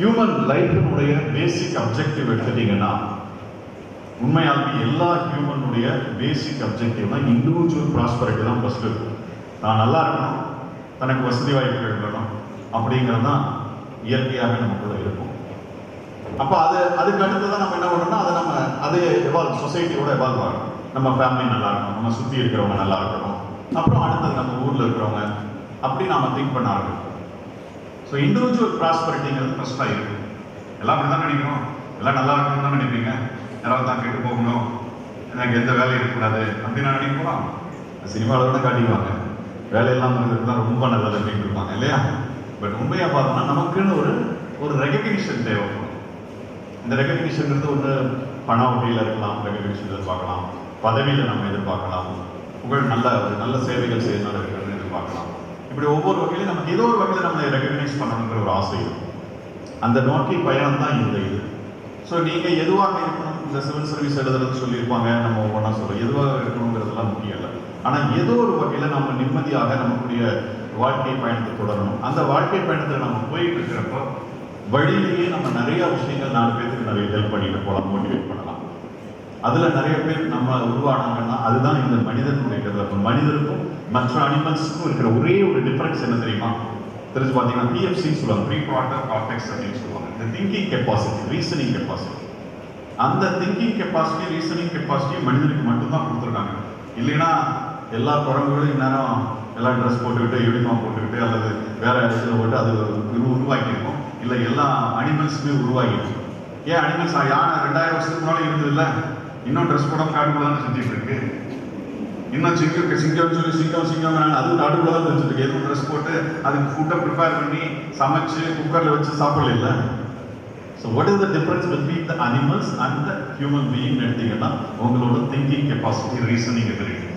Human லைஃபினுடைய பேசிக் objective எடுத்துட்டீங்கன்னா உண்மையாலுமே எல்லா ஹியூமனுடைய பேசிக் அப்ஜெக்டிவ்னா இண்டிவிஜுவல் ப்ராஸ்பரிட்டி தான் ஃபஸ்ட்டு இருக்கும். நான் நல்லா இருக்கணும் தனக்கு வசதி வாய்ப்புகள் இருக்கணும் அப்படிங்கிறது தான் இயற்கையாக நமக்குள்ள இருக்கும். அப்போ அது அதுக்கு அடுத்து தான் நம்ம என்ன பண்ணணும்னா அதை நம்ம அதே எவால்வ் சொசைட்டியோட எவால்வ் ஆகணும். நம்ம ஃபேமிலி நல்லா இருக்கணும் நம்ம சுற்றி இருக்கிறவங்க நல்லா இருக்கணும். அப்புறம் அடுத்தது நம்ம ஊரில் இருக்கிறவங்க அப்படி நாம் திங்க் பண்ண ஆரம்பிக்கும் ஸோ இண்டிவிஜுவல் ப்ராஸ்பரிட்டிங்கிறது ஃபஸ்ட்டாக இருக்கும். எல்லாம் அப்படி தான் நினைக்கணும் எல்லாம் நல்லா இருக்கணும்னு தான் நினைப்பீங்க. யாராவது தான் கேட்டு போகணும். எனக்கு எந்த வேலையும் இருக்கக்கூடாது. அப்படின்னு நான் நினைக்கிறோம் சினிமாவில் கூட காட்டிக்குவாங்க. வேலையெல்லாம் இருக்கிறது ரொம்ப நல்லது அப்படின்னு இருப்பாங்க இல்லையா? பட் உண்மையாக பார்த்தோம்னா நமக்குன்னு ஒரு ஒரு ரெகக்னிஷன் தேவைப்படும். இந்த ரெகக்னிஷன்ங்கிறது ஒன்று பண வகையில் இருக்கலாம் ரெகக்னிஷன் எதிர்பார்க்கலாம். பதவியில் நம்ம எதிர்பார்க்கலாம். புகழ் நல்ல ஒரு நல்ல சேவைகள் செய்யணும் இருக்கணும்னு எதிர்பார்க்கலாம். இப்படி ஒவ்வொரு வகையிலும் நமக்கு ஏதோ ஒரு வகையில் நம்மளை ரெக்கக்னைஸ் பண்ணணுங்கிற ஒரு ஆசை இருக்கும். அந்த நோக்கி பயணம் தான் இந்த இது. ஸோ நீங்கள் எதுவாக இருக்கணும்? இந்த சிவில் சர்வீஸ் எழுதுறது சொல்லியிருப்பாங்க. நம்ம ஒவ்வொன்றா சொல்கிறோம் எதுவாக இருக்கணுங்கிறதெல்லாம் முக்கியம் இல்லை. ஆனால் ஏதோ ஒரு வகையில் நம்ம நிம்மதியாக நம்மளுடைய வாழ்க்கை பயணத்தை தொடரணும். அந்த வாழ்க்கை பயணத்தில் நம்ம போயிட்டு இருக்கிறப்போ வழியிலேயே நம்ம நிறைய விஷயங்கள் நாலு பேருக்கு நிறைய ஹெல்ப் பண்ணிட்டு போகலாம் மோட்டிவேட் பண்ணலாம். அதில் நிறைய பேர் நம்ம உருவானாங்கன்னா அதுதான் இந்த மனிதனுடைய மனிதருக்கும் மற்ற அனிமல்ஸுக்கும் இருக்கிற ஒரே ஒரு டிஃபரன்ஸ் என்ன தெரியுமா? தெரிஞ்சு பார்த்தீங்கன்னா பிஎஃப்சி சொல்லுவாங்க. ப்ரீ ப்ராடக்ட் கார்டெக்ஸ் அப்படின்னு சொல்லுவாங்க. இந்த திங்கிங் கெப்பாசிட்டி ரீசனிங் கெப்பாசிட்டி அந்த திங்கிங் கெப்பாசிட்டி ரீசனிங் கெப்பாசிட்டி மனிதனுக்கு மட்டும்தான் கொடுத்துருக்காங்க. இல்லைன்னா எல்லா குரங்குகளும் இந்நேரம் எல்லாம் ட்ரெஸ் போட்டுக்கிட்டு யூனிஃபார்ம் போட்டுக்கிட்டு அல்லது வேற இடத்துல போட்டு அது உருவாக்கியிருக்கும். இல்லை எல்லா அனிமல்ஸுமே உருவாகிருக்கும் ஏன் அனிமல்ஸ் யானை ரெண்டாயிரம் வருஷத்துக்கு முன்னாடி இருந்தது இல்லை இன்னும் ட்ரெஸ் போடாம காட்டு தான் செஞ்சுட்டு இருக்கு. இன்னும் சிங்கம் சிங்கம் சொல்லி சிங்கம் சிங்கம் அது நடுவில் தான் தெரிஞ்சுட்டு எதுவும் ட்ரெஸ் போட்டு அதுக்கு ஃபுட்டை ப்ரிப்பேர் பண்ணி சமைச்சு குக்கரில் வச்சு சாப்பிடல இல்லை? So what is the difference between the animals and the human being எடுத்தீங்கன்னா உங்களோட thinking capacity reasoning ability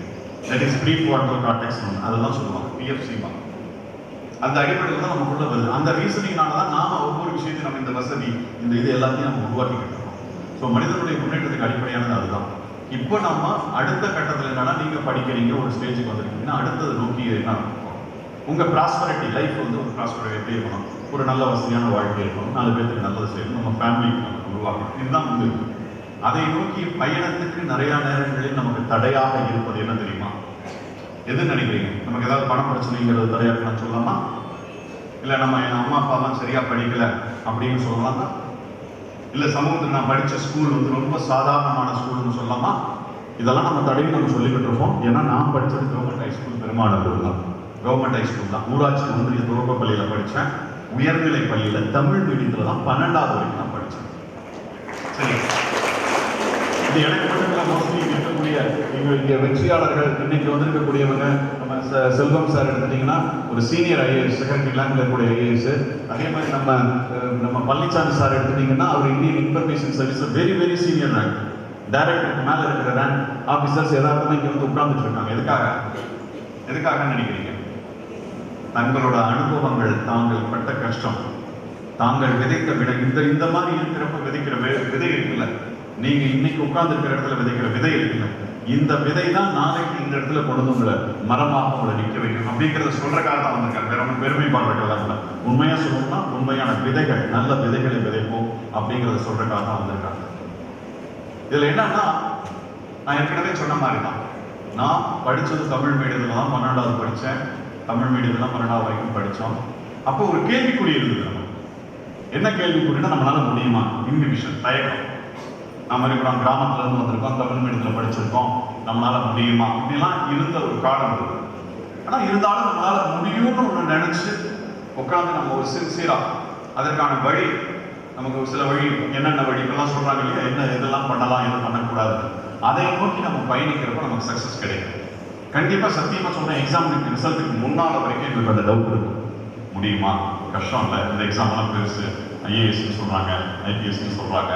that is pre water cortex அதெல்லாம் சொல்லுவாங்க. பிஎஃப்சி அந்த அடிப்படையில் தான் நமக்குள்ள வருது. அந்த ரீசனிங்னால தான் நாம ஒவ்வொரு விஷயத்தையும் நம்ம இந்த வசதி இந்த இது எல்லாத்தையும் நம்ம உருவாக்கிக்கிட்டு இருக்கோம். ஸோ மனிதனுடைய முன்னேற்றத்துக்கு அடிப்படையானது அதுதான். இப்போ நம்ம அடுத்த கட்டத்தில் என்னன்னா நீங்க படிக்கிறீங்க ஒரு ஸ்டேஜுக்கு வந்துருக்கீங்கன்னா அடுத்தது நோக்கி என்ன இருக்கும்? உங்க ப்ராஸ்பரிட்டி லைஃப் வந்து ஒரு ப்ராஸ்பரிட்டி எப்படி இருக்கணும்? ஒரு நல்ல வசதியான வாழ்க்கை இருக்கணும் நாலு பேருக்கு நல்லது செய்யணும் நம்ம ஃபேமிலிக்கு நம்ம உருவாக்கணும். இதுதான் வந்து அதை நோக்கி பயணத்துக்கு நிறைய நேரங்களில் நமக்கு தடையாக இருப்பது என்ன தெரியுமா? எது நினைக்கிறீங்க? நமக்கு ஏதாவது பண பிரச்சனைங்கிறது தடையாக நான் சொல்லலாமா? இல்லை நம்ம என் அம்மா அப்பாலாம் சரியாக படிக்கல அப்படின்னு சொல்லலாமா? இல்லை சமூகத்தில் நான் படித்த ஸ்கூல் வந்து ரொம்ப சாதாரணமான ஸ்கூல்னு சொல்லாமா இதெல்லாம் நம்ம தடையும் நம்ம சொல்லிக்கிட்டு இருப்போம் ஏன்னா நான் படித்தது கவர்மெண்ட் ஹை ஸ்கூல் பெருமாநல்லூர் தான். கவர்மெண்ட் ஹை ஸ்கூல் தான். ஊராட்சி ஒன்றிய துவக்க பள்ளியில் படித்தேன் உயர்நிலை பள்ளியில் தமிழ் மீடியத்தில் தான் பன்னெண்டாவது வரைக்கும் நான் படித்தேன் சரி இது எனக்கு மட்டும் இல்லை மோஸ்ட்லி இருக்கக்கூடிய வெற்றியாளர்கள் இன்னைக்கு வந்திருக்கக்கூடியவங்க நம்ம செல்வம் சார் எடுத்துட்டீங்கன்னா ஒரு சீனியர் ஐஏஎஸ் செகண்ட் ரேங்க்ல இருக்கக்கூடிய ஐஏஎஸ் அதே மாதிரி நம்ம நம்ம பழனிசாமி சார் எடுத்துட்டீங்கன்னா அவர் Indian Information Service very very senior rank டைரக்டருக்கு மேல இருக்கிற ரேங்க் ஆஃபீஸர்ஸ் எல்லாருமே இங்க வந்து உட்கார்ந்துட்டு இருக்காங்க. எதுக்காக? எதுக்காக நினைக்கிறீங்க? தங்களோட அனுபவங்கள் தாங்கள் பட்ட கஷ்டம். தாங்கள் விதைத்த விட இந்த இந்த மாதிரி இருக்கிறப்ப விதைக்கிற விதை இருக்குல்ல? நீங்க இன்னைக்கு உட்கார்ந்து இருக்கிற இடத்துல விதைக்கிற விதை இருக்குல்ல இந்த விதை தான் நாளைக்கு இந்த இடத்துல கொண்டு உங்களை மரமாக உங்களை நிற்க வைக்கும் அப்படிங்கிறத சொல்றக்காக தான் வந்திருக்காங்க வேற ஒன்றும் பெருமை பாடுறதுக்காக இல்லை. உண்மையா சொல்லணும்னா உண்மையான விதைகள் நல்ல விதைகளை விதைப்போம் அப்படிங்கிறத சொல்றக்காக தான் வந்திருக்காங்க இதுல என்னன்னா நான் ஏற்கனவே சொன்ன மாதிரி தான் நான் படிச்சது தமிழ் மீடியத்தில் தான் பன்னெண்டாவது படித்தேன் தமிழ் மீடியத்தில் தான் பன்னெண்டாவது வரைக்கும் படித்தோம் அப்போ ஒரு கேள்விக்குறி இருந்தது என்ன கேள்விக்குறின்னா நம்மளால முடியுமா? இன்ஹிபிஷன் தயக்கம். நம்ம இப்போ நம்ம இருந்து வந்திருக்கோம் தமிழ் மீடியத்தில் படிச்சிருக்கோம் நம்மளால் முடியுமா? இப்படிலாம் இருந்த ஒரு காலம் இருக்குது ஆனால் இருந்தாலும் நம்மளால முடியும்னு ஒன்று நினச்சி உட்காந்து நம்ம ஒரு சின்சியராக அதற்கான வழி நமக்கு ஒரு சில வழி என்னென்ன வழி இப்பெல்லாம் சொல்கிறாங்க இல்லையா என்ன இதெல்லாம் பண்ணலாம் எது பண்ணக்கூடாது அதை நோக்கி நம்ம பயணிக்கிறப்ப நமக்கு சக்ஸஸ் கிடைக்கும். கண்டிப்பாக சத்தியமாக சொன்ன எக்ஸாமுக்கு ரிசல்ட்டுக்கு முன்னால் வரைக்கும் எங்களுக்கு அந்த டவுட் இருக்கும் முடியுமா? கஷ்டம் இல்லை. இந்த எக்ஸாம் எல்லாம் பெருசு. ஐஏஎஸ்னு சொல்கிறாங்க ஐபிஎஸ்னு சொல்கிறாங்க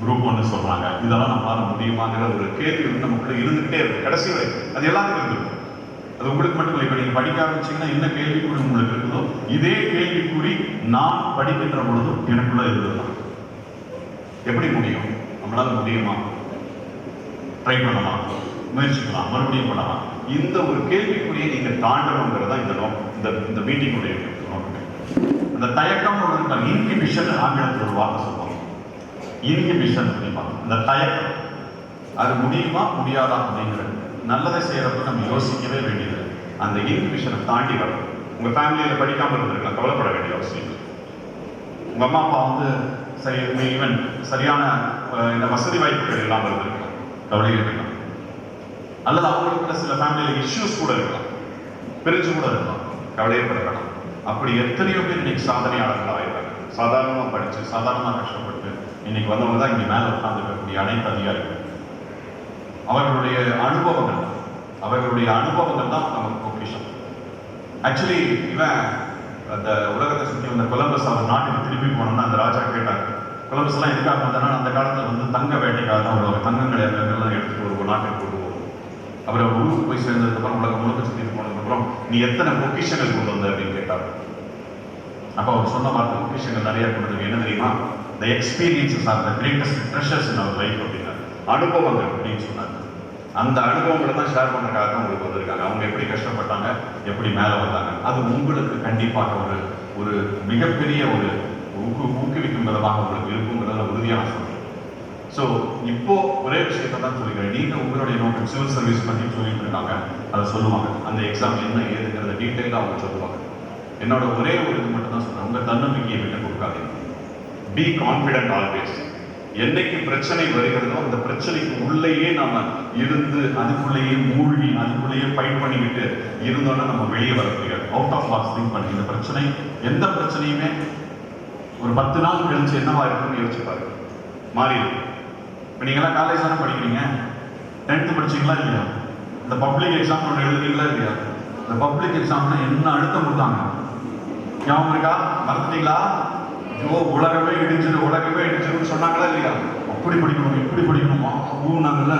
குரூப் ஒன்று சொல்றாங்க. இதெல்லாம் நம்மளால முடியுமாங்கிற ஒரு கேள்வி வந்து நமக்குள்ள இருந்துகிட்டே இருக்கு. கடைசி வரை அது எல்லாமே இருந்திருக்கும் அது உங்களுக்கு மட்டும் இல்லை இப்போ நீங்கள் படிக்க ஆரம்பிச்சிங்கன்னா என்ன கேள்விக்குறி உங்களுக்கு இருக்குதோ இதே கேள்விக்குறி நான் படிக்கின்ற பொழுதும் எனக்குள்ள இருந்ததுதான். எப்படி முடியும்? நம்மளால முடியுமா? ட்ரை பண்ணலாம்? முயற்சிக்கலாம். மறுபடியும் பண்ணலாம். இந்த ஒரு கேள்விக்குறியை நீங்கள் தாண்டணுங்கிறது இந்த நோக்கம் இந்த இந்த மீட்டிங்குடைய நோக்கம். அந்த தயக்கம் ஒன்று இன்ஹிபிஷன் ஆங்கிலத்தில் ஒரு வார்த்தை சொல்லுவாங்க. இன்ஹிபிஷன் மூலிமா இந்த தயக்கம். அது முடியுமா? முடியாதா? அப்படிங்கிறது நல்லதை செய்யறப்ப நம்ம யோசிக்கவே வேண்டியது அந்த இன்ஹிபிஷனை தாண்டி வரணும் உங்க ஃபேமிலியில படிக்காம இருந்திருக்கலாம். கவலைப்பட வேண்டிய அவசியம் இல்லை. உங்க அம்மா அப்பா வந்து சரி ஈவன் சரியான இந்த வசதி வாய்ப்புகள் இல்லாமல் இருந்திருக்கலாம். கவலையே இருக்கலாம் அல்லது அவங்களுக்குள்ள சில ஃபேமிலியில இஷ்யூஸ் கூட இருக்கலாம். பிரிஞ்சு கூட இருக்கலாம். கவலையே பட அப்படி எத்தனையோ பேர் இன்னைக்கு சாதனையாளர்களாக இருக்காங்க. சாதாரணமாக படிச்சு சாதாரணமாக கஷ்டப்பட்டு இன்னைக்கு வந்தவங்க தான் இங்கே மேலே உட்காந்துருக்கக்கூடிய அனைத்து அதிகாரிகள் அவர்களுடைய அனுபவங்கள் அவர்களுடைய அனுபவங்கள் தான் நமக்கு பொக்கிஷம். ஆக்சுவலி இவன் அந்த உலகத்தை சுற்றி வந்த கொலம்பஸ் அவர் நாட்டுக்கு திருப்பி போனோம்னா அந்த ராஜா கேட்டார். குலம்பஸ்லாம் எதுக்காக வந்தானா அந்த காலத்தில் வந்து தங்க வேட்டைக்காக தான் வருவாங்க. தங்கங்களை எல்லாம் எடுத்துட்டு வருவோம் நாட்டுக்கு போடுவோம் அவர் ஊருக்கு போய் சேர்ந்ததுக்கப்புறம் உலகம் முழுக்க சுற்றி போனதுக்கப்புறம் நீ எத்தனை பொக்கிஷங்கள் கொண்டு வந்த? அப்படின்னு கேட்டார். அப்போ அவர் சொன்ன வார்த்தை பொக்கிஷங்கள் நிறைய கொண்டு என்ன தெரியுமா? The experiences are the greatest treasures in our life அப்படின்னாரு அனுபவங்கள் அப்படின்னு சொன்னாங்க. அந்த அனுபவங்களை தான் ஷேர் பண்ணுறதுக்காக தான் உங்களுக்கு வந்திருக்காங்க. அவங்க எப்படி கஷ்டப்பட்டாங்க எப்படி மேலே வந்தாங்க. அது உங்களுக்கு கண்டிப்பாக ஒரு ஒரு மிகப்பெரிய ஒரு ஊக்கு ஊக்குவிக்கும் விதமாக உங்களுக்கு இருக்குங்கிறத உறுதியான சொல்கிறேன் ஸோ இப்போ ஒரே விஷயத்தை தான் சொல்லிக்கிறேன். நீங்கள் உங்களுடைய நோக்கம் சிவில் சர்வீஸ் பண்ணி சொல்லிட்டு இருக்காங்க. அதை சொல்லுவாங்க. அந்த எக்ஸாம் என்ன ஏதுங்கிறத டீட்டெயிலாக அவங்க சொல்லுவாங்க. என்னோட ஒரே ஒரு இது மட்டும் தான் சொல்கிறேன் உங்கள் தன்னம்பிக்கையை விட்டு கொடுக்காதீங்க. பி கான்ஃபிடென்ட் ஆல்வேஸ் என்னைக்கு பிரச்சனை வருகிறதோ அந்த பிரச்சனைக்கு உள்ளேயே நம்ம இருந்து அதுக்குள்ளேயே மூழ்கி அதுக்குள்ளேயே ஃபைட் பண்ணிக்கிட்டு இருந்தோன்னா நம்ம வெளியே வர முடியாது. அவுட் ஆஃப் பாக்ஸ் திங்க் பண்ணி. இந்த பிரச்சனை எந்த பிரச்சனையுமே ஒரு பத்து நாள் கழிச்சு என்னவா இருக்குன்னு யோசிச்சு பாருங்க. மாறி இப்போ நீங்களாம் காலேஜ் தானே படிக்கிறீங்க? டென்த்து படிச்சீங்களா இல்லையா? இந்த பப்ளிக் எக்ஸாம் ஒன்று எழுதுறீங்களா இல்லையா? இந்த பப்ளிக் எக்ஸாம்னா என்ன அழுத்தம் கொடுத்தாங்க? ஞாபகம் இருக்கா? மறந்துட்டீங்களா? ஐயோ உலகமே இடிஞ்சிரு உலகமே இடிஞ்சதுன்னு சொன்னாங்களா இல்லையா? அப்படி படிக்கணும் இப்படி படிக்கணுமா? ஊனாங்கல்ல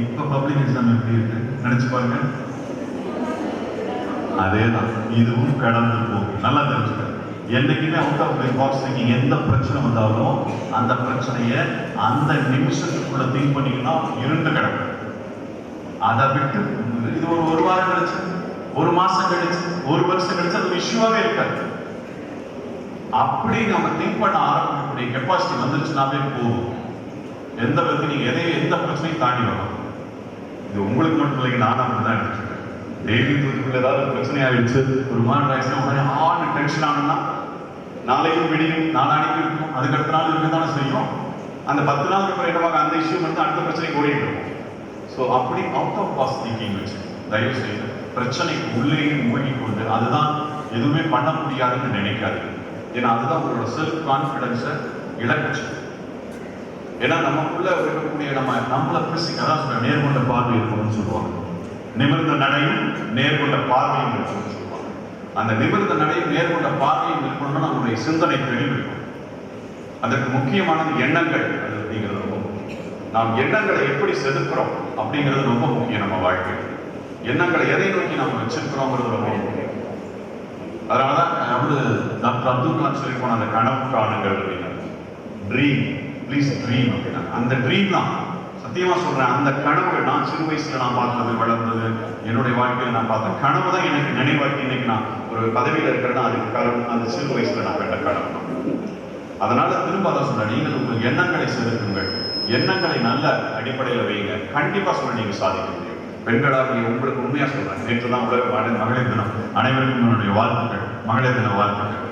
இப்ப பப்ளிக் எக்ஸாம் எப்படி இருக்கு? நினைச்சு பாருங்க. அதேதான் இதுவும் கடந்து போகும் நல்லா தெரிஞ்சுக்க என்னைக்குமே அவுட் ஆஃப் தி பாக்ஸ் நீங்கள் எந்த பிரச்சனை வந்தாலும் அந்த பிரச்சனையை அந்த நிமிஷத்துக்குள்ள திங்க் பண்ணீங்கன்னா இருண்டு கிடக்கும். அதை விட்டு இது ஒரு ஒரு வாரம் கழிச்சு ஒரு மாசம் கழிச்சு ஒரு வருஷம் கழிச்சு அது விஷயமாவே இருக்காது. அப்படி நம்ம திங்க் பண்ண ஆரம்பிக்கக்கூடிய கெப்பாசிட்டி வந்துருச்சுனாவே போதும். எந்த விதத்தை நீங்கள் எதையும் எந்த பிரச்சனையும் தாண்டி வரலாம் இது உங்களுக்கு மட்டும் இல்லைங்க நானும் அப்படிதான் எடுத்துருக்கேன் டெய்லி தூத்துக்குள்ள ஏதாவது ஒரு பிரச்சனை ஆகிடுச்சு ஒரு மாதிரி ஆயிடுச்சுன்னா உடனே ஆன்னு டென்ஷன் ஆனோம்னா நாளைக்கும் விடியும் நாளானிக்கு இருக்கும். அதுக்கு அடுத்த நாள் இருக்க தானே செய்யும். அந்த பத்து நாள் இருக்கிற இடமாக அந்த இஷ்யூ மட்டும் அடுத்த பிரச்சனைக்கு ஓடிட்டு இருக்கும். ஸோ அப்படி அவுட் ஆஃப் பாஸ் திங்கிங் வச்சு தயவு செய்து பிரச்சனை உள்ளேயே மூழ்கி கொண்டு அதுதான் எதுவுமே பண்ண முடியாதுன்னு நினைக்காதீங்க. ஏன்னா அதுதான் உங்களோட செல்ஃப் கான்ஃபிடன்ஸை இழக்குச்சு ஏன்னா நமக்குள்ள இருக்கக்கூடிய நம்ம நம்மளை பிசிக் அதான் சொல்ல நேர்கொண்ட பார்வை இருக்கணும்னு சொல்லுவாங்க. நிமிர்ந்த நடையும் நேர்கொண்ட பார்வையும் இருக்கணும்னு சொல்லுவாங்க. அந்த நிமிர்ந்த நடையும் நேர்கொண்ட பார்வையும் இருக்கணும்னா நம்மளுடைய சிந்தனை தெளிவு இருக்கும். அதற்கு முக்கியமானது எண்ணங்கள். அது அப்படிங்கிறது ரொம்ப முக்கியம். நாம் எண்ணங்களை எப்படி செதுக்கிறோம் அப்படிங்கிறது ரொம்ப முக்கியம் நம்ம வாழ்க்கையில். எண்ணங்களை எதை நோக்கி நம்ம வச்சிருக்கிறோங்கிறது ரொம்ப முக்கியம். அதனாலதான் அவரு டாக்டர் அப்துல் கலாம் சொல்லி போன அந்த கனவு காணுங்கள் அப்படின்னா. ட்ரீம் ப்ளீஸ் ட்ரீம் அப்படின்னா. அந்த ட்ரீம் தான். சத்தியமா சொல்றேன் அந்த கனவு நான் சிறு வயசுல நான் பார்த்தது வளர்ந்தது என்னுடைய வாழ்க்கையில நான் பார்த்த கனவு தான் எனக்கு நினைவாக்கி இன்னைக்கு நான் ஒரு பதவியில இருக்கிறேன்னா அதுக்கு காரணம் அந்த சிறு வயசுல நான் கண்ட கனவு அதனால திரும்ப அதை சொல்றேன் நீங்கள் உங்கள் எண்ணங்களை செலுத்துங்கள் எண்ணங்களை நல்ல அடிப்படையில் வைங்க கண்டிப்பா சொல்ல நீங்க சாதிக்க முடியும். பெண்களாக உங்களுக்கு உண்மையா சொல்றேன். நேற்று தான் உலக மகளிர் தினம். அனைவருக்கும் என்னுடைய வாழ்த்துக்கள். மகளிர் தின வாழ்த்துக்கள்.